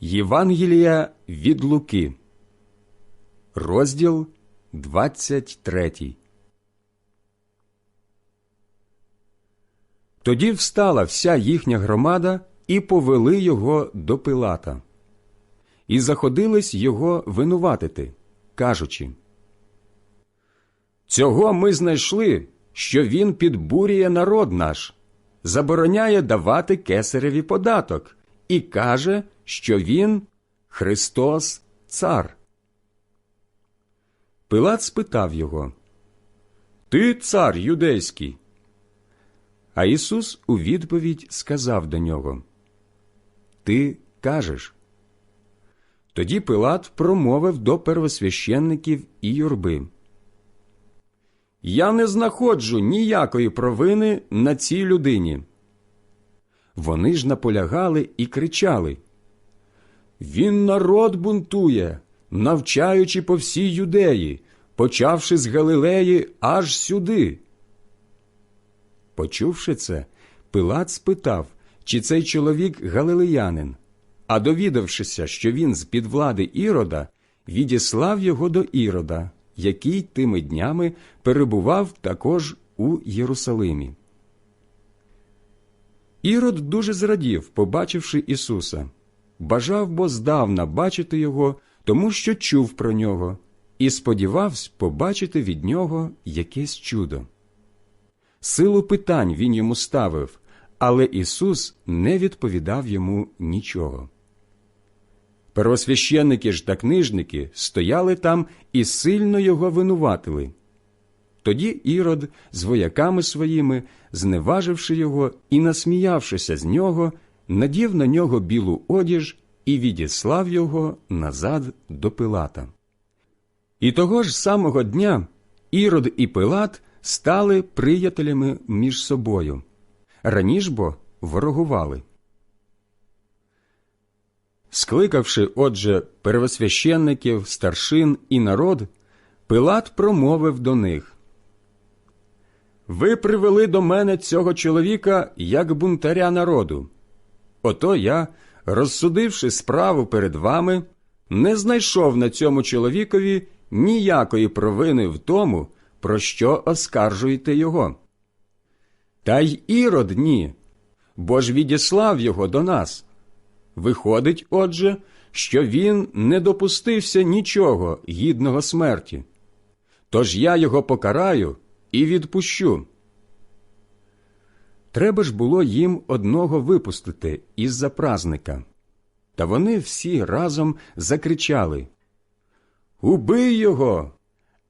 Євангелія від Луки, розділ 23. Тоді встала вся їхня громада і повели його до Пилата. І заходились його винуватити, кажучи Цього ми знайшли, що він підбурює народ наш, забороняє давати кесареві податок і каже, що він Христос Цар. Пилат спитав його Ти цар юдейський? А Ісус у відповідь сказав до нього Ти кажеш. Тоді Пилат промовив до первосвященників і юрби. Я не знаходжу ніякої провини на цій людині. Вони ж наполягали і кричали Він народ бунтує, навчаючи по всій юдеї, почавши з Галилеї аж сюди. Почувши це, Пилат спитав, чи цей чоловік галилеянин, а довідавшися, що він з під влади Ірода, відіслав його до Ірода, який тими днями перебував також у Єрусалимі. Ірод дуже зрадів, побачивши Ісуса, бажав бо здавна бачити його, тому що чув про нього, і сподівався побачити від нього якесь чудо. Силу питань він йому ставив, але Ісус не відповідав йому нічого. Первосвященники ж та книжники стояли там і сильно його винуватили. Тоді Ірод з вояками своїми, зневаживши його і насміявшися з нього, надів на нього білу одіж і відіслав його назад до Пилата. І того ж самого дня Ірод і Пилат стали приятелями між собою. Раніш бо ворогували. Скликавши, отже, первосвященників, старшин і народ, Пилат промовив до них Ви привели до мене цього чоловіка як бунтаря народу. Ото я, розсудивши справу перед вами, не знайшов на цьому чоловікові ніякої провини в тому, про що оскаржуєте його. Та й ірод ні, бо ж відіслав його до нас. Виходить, отже, що він не допустився нічого гідного смерті. Тож я його покараю і відпущу. Треба ж було їм одного випустити із-за празника. Та вони всі разом закричали Убий його,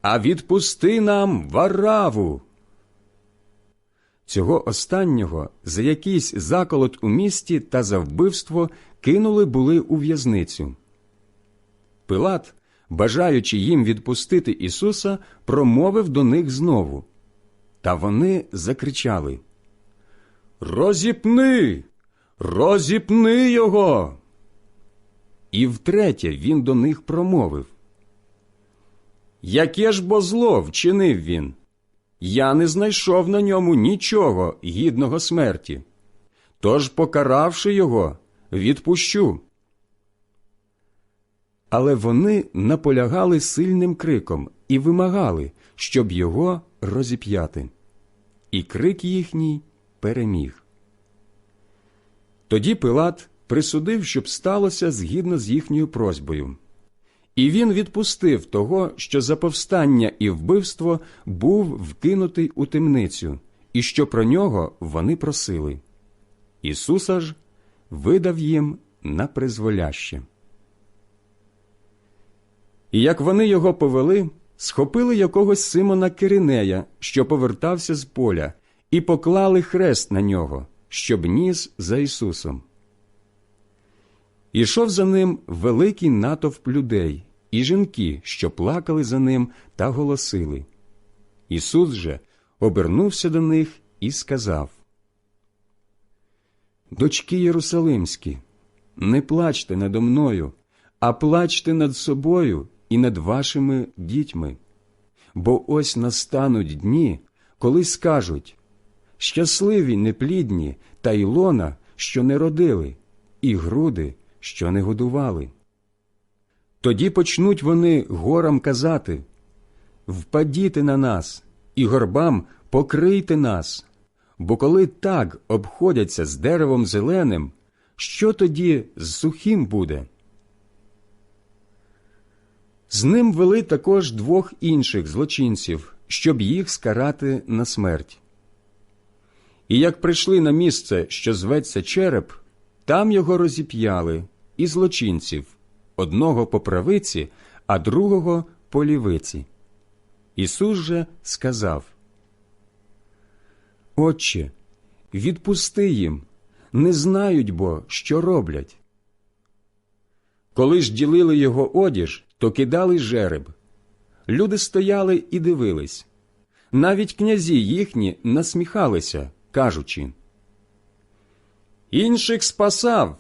а відпусти нам вараву. Цього останнього за якийсь заколот у місті та за вбивство кинули були у в'язницю. Пилат, бажаючи їм відпустити Ісуса, промовив до них знову. Та вони закричали Розіпни, розіпни його. І втретє він до них промовив Яке ж бо зло вчинив він? Я не знайшов на ньому нічого гідного смерті. Тож, покаравши його, відпущу. Але вони наполягали сильним криком і вимагали, щоб його розіп'яти. І крик їхній переміг. Тоді Пилат присудив, щоб сталося згідно з їхньою просьбою. І він відпустив того, що за повстання і вбивство був вкинутий у темницю, і що про нього вони просили. Ісуса ж видав їм на призволяще. І як вони його повели, схопили якогось Симона Киринея, що повертався з поля, і поклали хрест на нього, щоб ніс за Ісусом. Ішов за ним великий натовп людей і жінки, що плакали за ним та голосили. Ісус же обернувся до них і сказав Дочки Єрусалимські, не плачте надо мною, а плачте над собою і над вашими дітьми. Бо ось настануть дні, коли скажуть щасливі неплідні та Ілона, що не родили, і груди, що не годували. Тоді почнуть вони горам казати Впадіте на нас, і горбам покрийте нас, бо коли так обходяться з деревом зеленим, що тоді з сухим буде? З ним вели також двох інших злочинців, щоб їх скарати на смерть. І як прийшли на місце, що зветься череп, там його розіп'яли і злочинців одного по правиці, а другого по лівиці. Ісус же сказав Отче, відпусти їм, не знають бо, що роблять. Коли ж ділили його одіж, то кидали жереб. Люди стояли і дивились. Навіть князі їхні насміхалися, кажучи Інших спасав,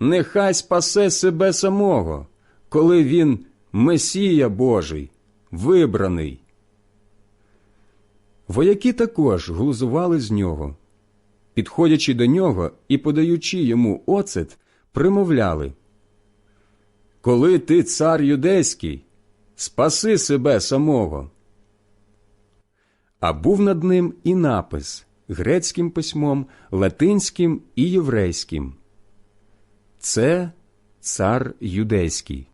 нехай спасе себе самого, коли він Месія Божий, вибраний. Вояки також глузували з нього. Підходячи до нього і подаючи йому оцет, примовляли Коли ти цар юдейський, спаси себе самого. А був над ним і напис грецьким письмом, латинським і єврейським. Це цар юдейський.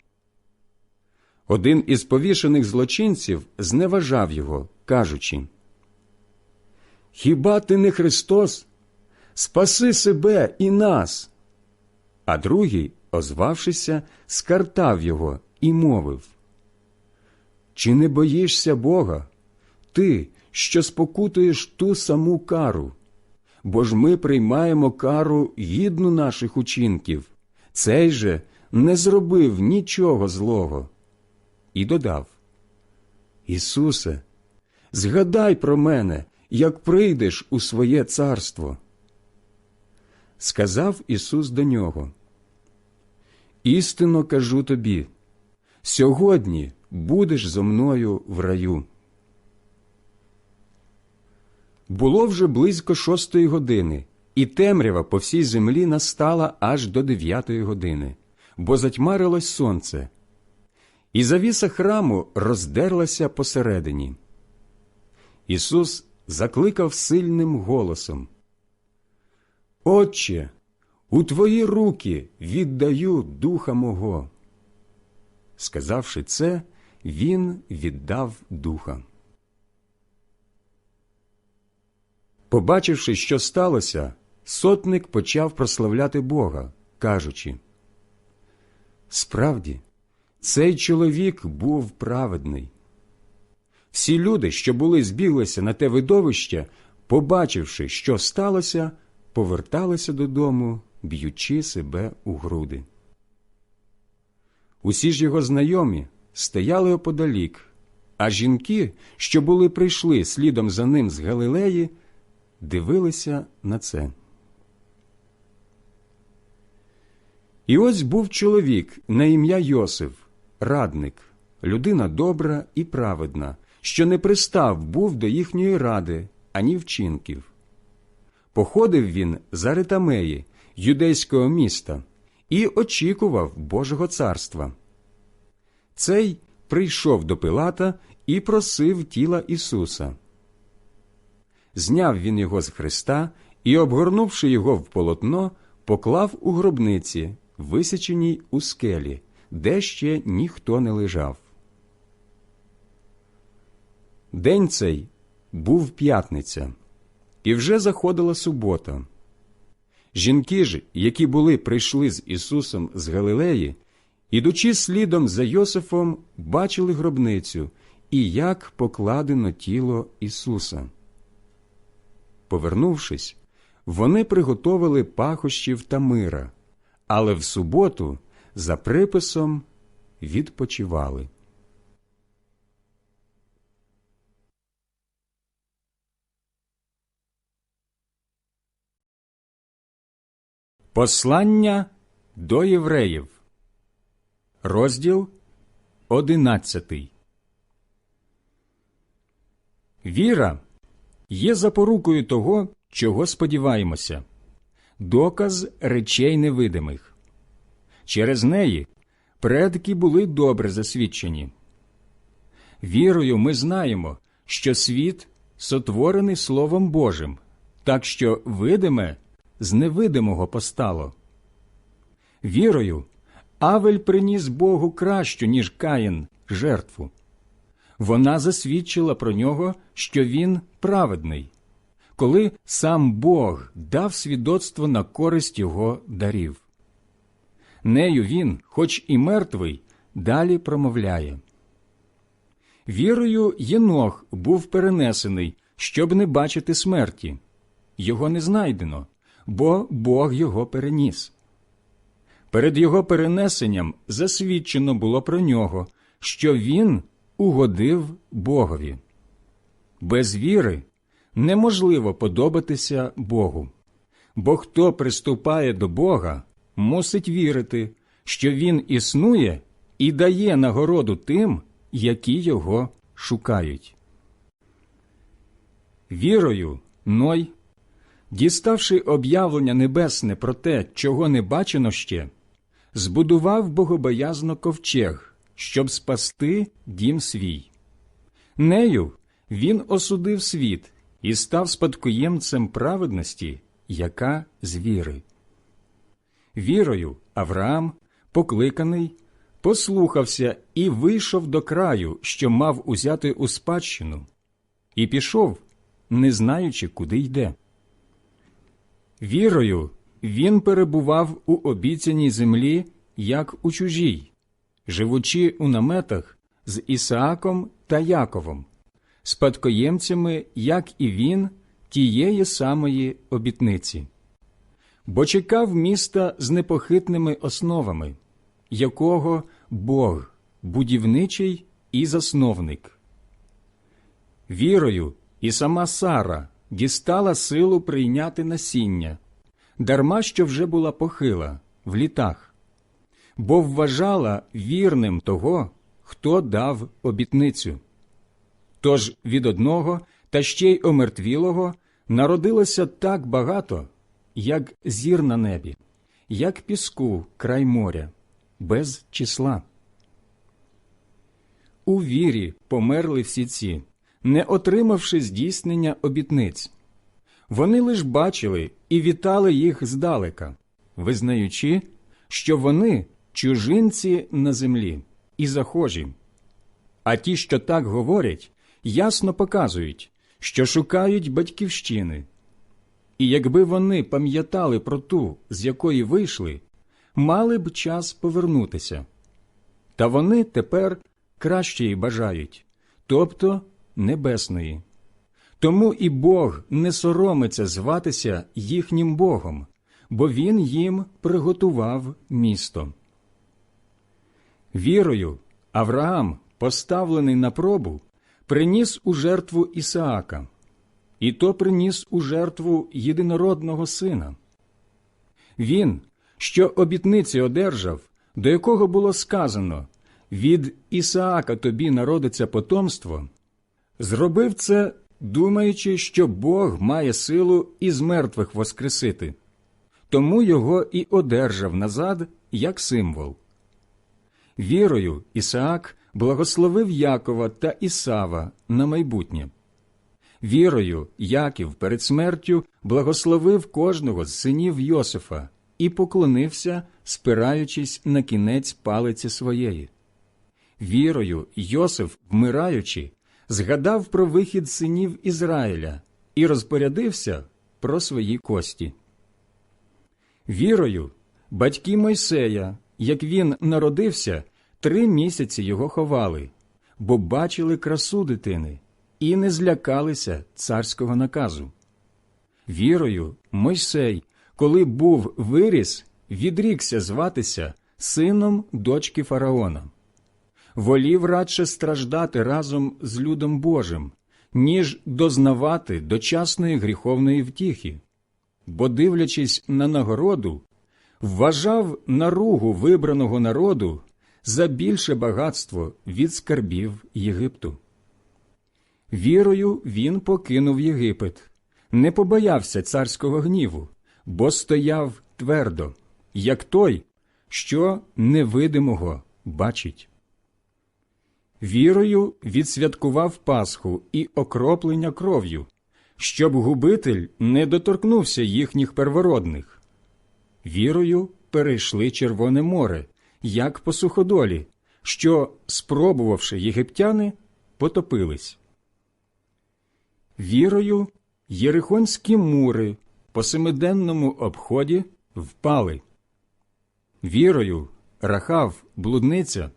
Один із повішених злочинців зневажав його, кажучи Хіба ти не Христос? Спаси себе і нас. А другий, озвавшися, скартав його і мовив Чи не боїшся Бога? Ти, що спокутуєш ту саму кару? Бо ж ми приймаємо кару гідну наших учинків. Цей же не зробив нічого злого. І додав Ісусе, згадай про мене, як прийдеш у своє царство. Сказав Ісус до нього Істинно кажу тобі, сьогодні будеш зо мною в раю. Було вже близько шостої години, і темрява по всій землі настала аж до дев'ятої години, бо затьмарилось сонце, і завіса храму роздерлася посередині. Ісус закликав сильним голосом Отче, у твої руки віддаю духа мого. Сказавши це, він віддав духа. Побачивши, що сталося, сотник почав прославляти Бога, кажучи Справді, цей чоловік був праведний. Всі люди, що були збіглися на те видовище, побачивши, що сталося, поверталися додому, б'ючи себе у груди. Усі ж його знайомі стояли оподалік, а жінки, що були прийшли слідом за ним з Галилеї, дивилися на це. І ось був чоловік на ім'я Йосиф, радник, людина добра і праведна, що не пристав був до їхньої ради, ані вчинків. Походив він за Ритамеї, юдейського міста, і очікував Божого царства. Цей прийшов до Пилата і просив тіла Ісуса. Зняв він його з Христа і, обгорнувши його в полотно, поклав у гробниці, висяченій у скелі, де ще ніхто не лежав. День цей був п'ятниця, і вже заходила субота. Жінки ж, які були прийшли з Ісусом з Галилеї, ідучи слідом за Йосифом, бачили гробницю і як покладено тіло Ісуса. Повернувшись, вони приготовили пахощів та мира, але в суботу за приписом відпочивали. Послання до євреїв, розділ одинадцятий. Віра є запорукою того, чого сподіваємося, доказ речей невидимих. Через неї предки були добре засвідчені. Вірою ми знаємо, що світ сотворений Словом Божим, так що видиме з невидимого постало. Вірою Авель приніс Богу кращу, ніж Каїн, жертву. Вона засвідчила про нього, що він праведний, коли сам Бог дав свідоцтво на користь його дарів. Нею він, хоч і мертвий, далі промовляє. Вірою Єнох був перенесений, щоб не бачити смерті. Його не знайдено, бо Бог його переніс. Перед його перенесенням засвідчено було про нього, що він угодив Богові. Без віри неможливо подобатися Богу, бо хто приступає до Бога, мусить вірити, що Він існує і дає нагороду тим, які його шукають. Вірою Ной, діставши об'явлення небесне про те, чого не бачено ще, збудував богобоязно ковчег, щоб спасти дім свій. Нею він осудив світ і став спадкоємцем праведності, яка з віри. Вірою Авраам, покликаний, послухався і вийшов до краю, що мав узяти у спадщину, і пішов, не знаючи, куди йде. Вірою він перебував у обіцяній землі, як у чужій, живучи у наметах з Ісааком та Яковом, спадкоємцями, як і він, тієї самої обітниці. Бо чекав міста з непохитними основами, якого Бог, будівничий і засновник. Вірою і сама Сара дістала силу прийняти насіння, дарма що вже була похила в літах, бо вважала вірним того, хто дав обітницю. Тож від одного та ще й омертвілого народилося так багато, як зір на небі, як піску край моря, без числа. У вірі померли всі ці, не отримавши здійснення обітниць. Вони лиш бачили і вітали їх здалека, визнаючи, що вони чужинці на землі і захожі. А ті, що так говорять, ясно показують, що шукають батьківщини. І якби вони пам'ятали про ту, з якої вийшли, мали б час повернутися. Та вони тепер кращої бажають, тобто небесної. Тому і Бог не соромиться зватися їхнім Богом, бо Він їм приготував місто. Вірою Авраам, поставлений на пробу, приніс у жертву Ісаака, і то приніс у жертву єдинородного сина. Він, що обітниці одержав, до якого було сказано від Ісаака тобі народиться потомство, зробив це, думаючи, що Бог має силу із мертвих воскресити, тому його і одержав назад як символ. Вірою Ісаак благословив Якова та Ісава на майбутнє. Вірою Яків перед смертю благословив кожного з синів Йосифа і поклонився, спираючись на кінець палиці своєї. Вірою Йосиф, вмираючи, згадав про вихід синів Ізраїля і розпорядився про свої кості. Вірою батьки Мойсея, як він народився, три місяці його ховали, бо бачили красу дитини і не злякалися царського наказу. Вірою Мойсей, коли був виріс, відрікся зватися сином дочки фараона. Волів радше страждати разом з людом Божим, ніж дознавати дочасної гріховної втіхи, бо, дивлячись на нагороду, вважав наругу вибраного народу за більше багатство від скарбів Єгипту. Вірою він покинув Єгипет, не побоявся царського гніву, бо стояв твердо, як той, що невидимого бачить. Вірою відсвяткував Пасху і окроплення кров'ю, щоб губитель не доторкнувся їхніх первородних. Вірою перейшли Червоне море, як по суходолі, що, спробувавши єгиптяни, потопились. Вірою єрихонські мури по семиденному обході впали. Вірою Рахав, блудниця,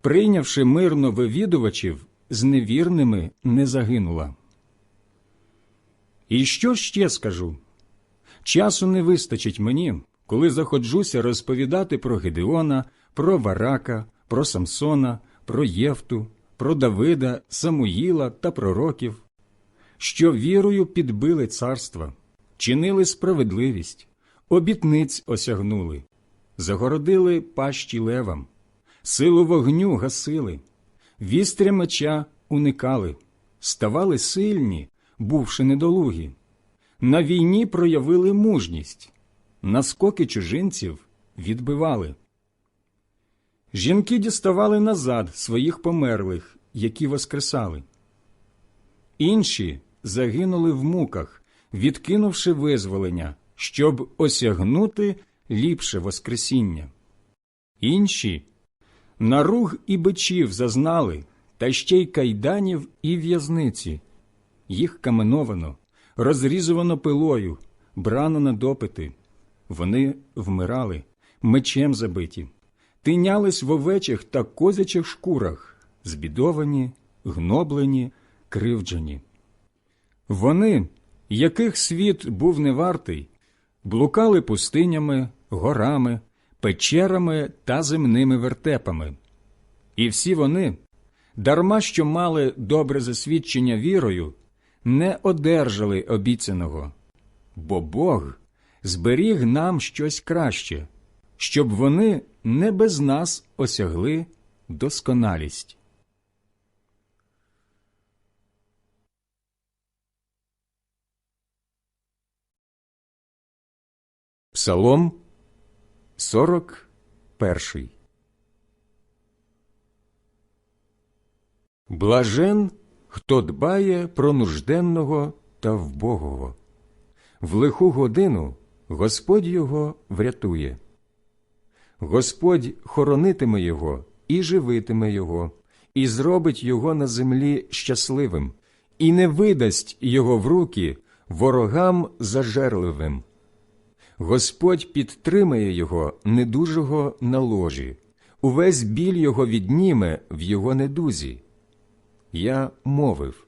прийнявши мирно вивідувачів, з невірними не загинула. І що ще скажу? Часу не вистачить мені, коли заходжуся розповідати про Гедеона, про Варака, про Самсона, про Єфту, про Давида, Самуїла та пророків, що вірою підбили царства, чинили справедливість, обітниць осягнули, загородили пащі левам, силу вогню гасили, вістря меча уникали, ставали сильні, бувши недолугі, на війні проявили мужність, наскоки чужинців відбивали. Жінки діставали назад своїх померлих, які воскресали. Інші загинули в муках, відкинувши визволення, щоб осягнути ліпше Воскресіння. Інші наруг і бичів зазнали, та ще й кайданів і в'язниці. Їх каменовано, розрізувано пилою, брано на допити. Вони вмирали, мечем забиті, тинялись в овечих та козячих шкурах, збідовані, гноблені, кривджені. Вони, яких світ був невартий, блукали пустинями, горами, печерами та земними вертепами. І всі вони, дарма що мали добре засвідчення вірою, не одержали обіцяного, бо Бог зберіг нам щось краще, щоб вони не без нас осягли досконалість. Псалом 41 Блажен, хто дбає про нужденного та вбогого. В лиху годину Господь його врятує. Господь хоронитиме його і живитиме його, і зробить його на землі щасливим, і не видасть його в руки ворогам зажерливим. Господь підтримає його недужого на ложі, увесь біль його відніме в його недузі. Я мовив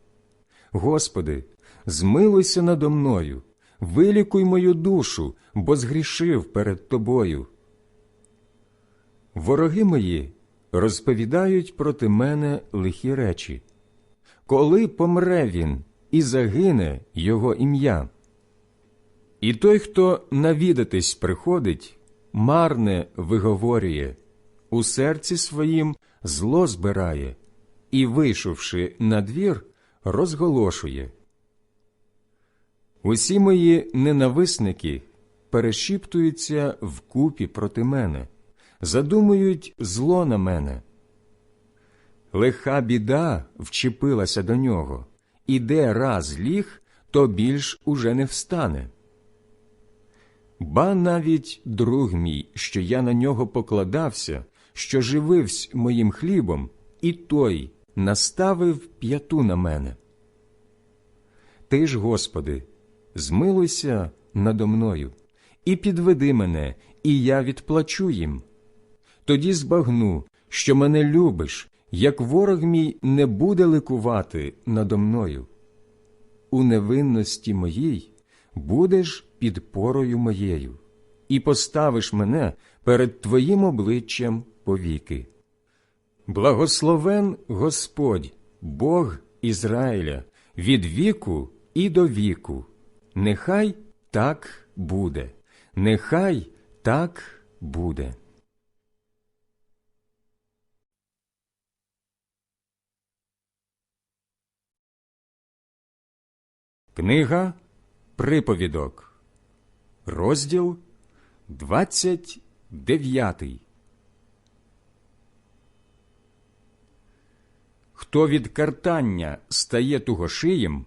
Господи, змилуйся надо мною, вилікуй мою душу, бо згрішив перед Тобою. Вороги мої розповідають проти мене лихі речі. Коли помре він і загине його ім'я. І той, хто навідатись приходить, марне виговорює, у серці своїм зло збирає і, вийшовши на двір, розголошує. Усі мої ненависники перешіптуються вкупі проти мене, задумують зло на мене. Лиха біда вчепилася до нього, і де раз ліг, то більш уже не встане. Ба навіть друг мій, що я на нього покладався, що жививсь моїм хлібом, і той наставив п'яту на мене. Ти ж, Господи, змилуйся надо мною, і підведи мене, і я відплачу їм. Тоді збагну, що мене любиш, як ворог мій не буде ликувати надо мною. У невинності моїй будеш підпорою моєю, і поставиш мене перед Твоїм обличчям повіки. Благословен Господь, Бог Ізраїля, від віку і до віку. Нехай так буде, нехай так буде. Книга Приповідок, розділ 29. Хто від картання стає тугошиєм,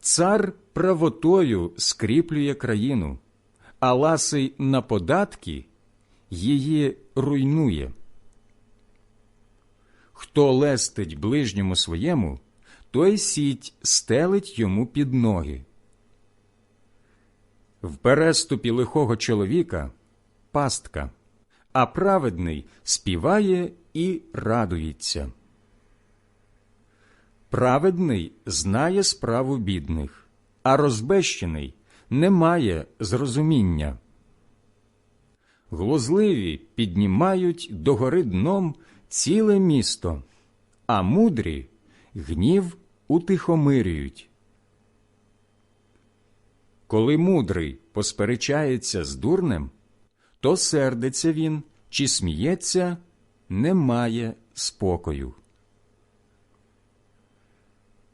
Цар правотою скріплює країну, а ласий на податки її руйнує. Хто лестить ближньому своєму, той сіть стелить йому під ноги. В переступі лихого чоловіка пастка, а праведний співає і радується. Праведний знає справу бідних, а розбещений не має зрозуміння. Глузливі піднімають догори дном ціле місто, а мудрі гнів утихомирюють. Коли мудрий посперечається з дурнем, то сердиться він чи сміється, немає спокою.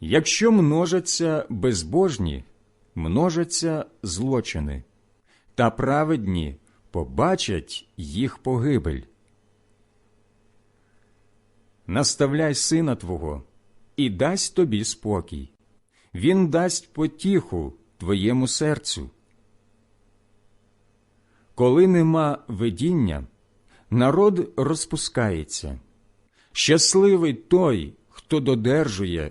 Якщо множаться безбожні, множаться злочини, та праведні побачать їх погибель. Наставляй сина твого і дасть тобі спокій, він дасть потіху твоєму серцю. Коли нема видіння, народ розпускається. Щасливий той, хто додержує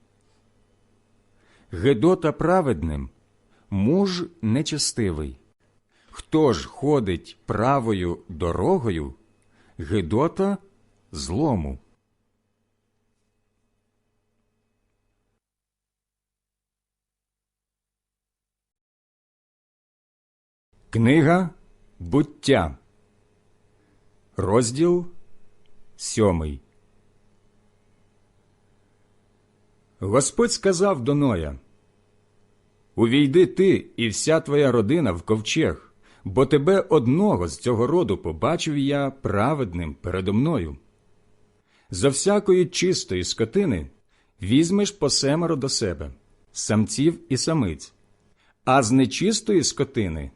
Гедота праведним, муж нечестивий. Хто ж ходить правою дорогою, Гедота злому. Книга буття, розділ сьомий. Господь сказав до Ноя, Увійди ти і вся твоя родина в ковчег, бо тебе одного з цього роду побачив я праведним передо мною. За всякої чистої скотини візьмеш по семеро до себе, самців і самиць, а з нечистої скотини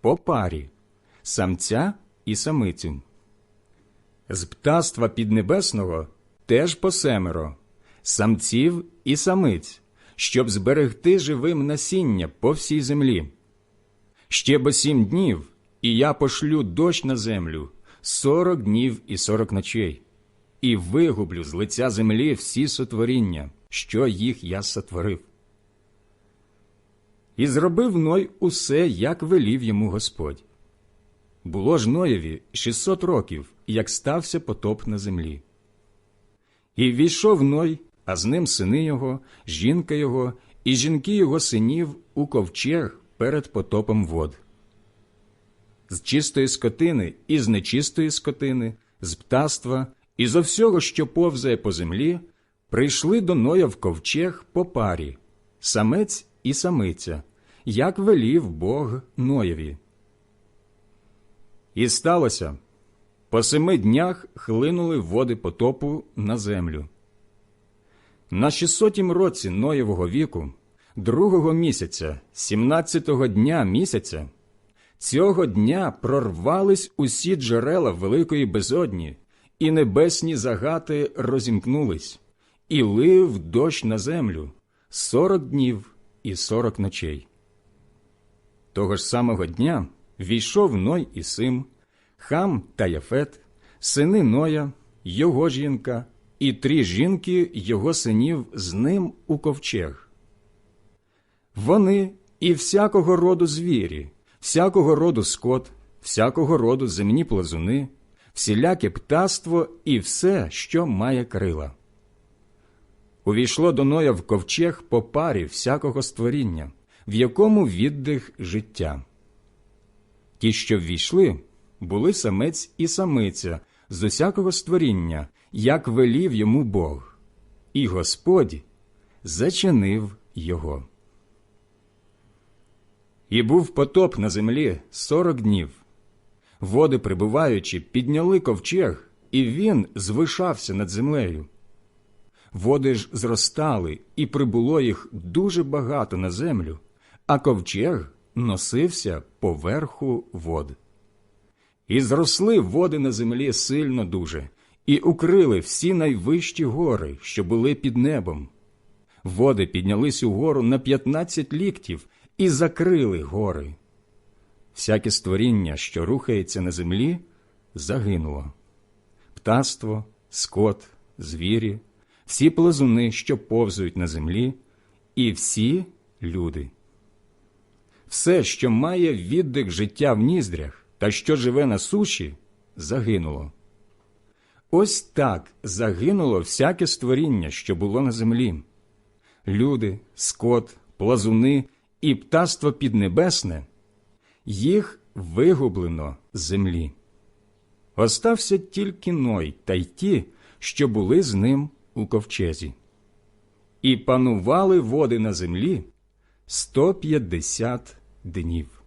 по парі, самця і самицю. З птаства піднебесного теж по семеро, самців і самиць, щоб зберегти живим насіння по всій землі. Ще бо сім днів, і я пошлю дощ на землю сорок днів і сорок ночей, і вигублю з лиця землі всі сотворіння, що їх я сотворив. І зробив Ной усе, як велів йому Господь. Було ж Ноєві 600 років, як стався потоп на землі. І війшов Ной, а з ним сини його, жінка його і жінки його синів у ковчег перед потопом вод. З чистої скотини і з нечистої скотини, з птаства і зо всього, що повзає по землі, прийшли до Ноя в ковчег по парі, самець і самиця, як велів Бог Ноєві. І сталося, по семи днях хлинули води потопу на землю. На 600 році Ноєвого віку, другого місяця, сімнадцятого дня місяця, цього дня прорвались усі джерела великої безодні, і небесні загати розімкнулись, і лив дощ на землю сорок днів і сорок ночей. Того ж самого дня війшов Ной і Сим, Хам та Яфет, сини Ноя, його жінка і три жінки його синів з ним у ковчег. Вони і всякого роду звірі, всякого роду скот, всякого роду земні плазуни, всіляке птаство і все, що має крила. Увійшло до Ноя в ковчег по парі всякого створіння, в якому віддих життя. Ті, що ввійшли, були самець і самиця з усякого створіння, як велів йому Бог, і Господь зачинив його. І був потоп на землі сорок днів. Води, прибуваючи, підняли ковчег, і він звишався над землею. Води ж зростали, і прибуло їх дуже багато на землю, а ковчег носився поверху вод. І зросли води на землі сильно дуже, і укрили всі найвищі гори, що були під небом. Води піднялись угору на п'ятнадцять ліктів і закрили гори. Всяке створіння, що рухається на землі, загинуло. Птаство, скот, звірі, всі плазуни, що повзують на землі, і всі люди. Все, що має віддих життя в ніздрях та що живе на суші, загинуло. Ось так загинуло всяке створіння, що було на землі. Люди, скот, плазуни і птаство піднебесне, їх вигублено з землі. Остався тільки Ной та й ті, що були з ним у ковчезі. І панували води на землі 150 днів.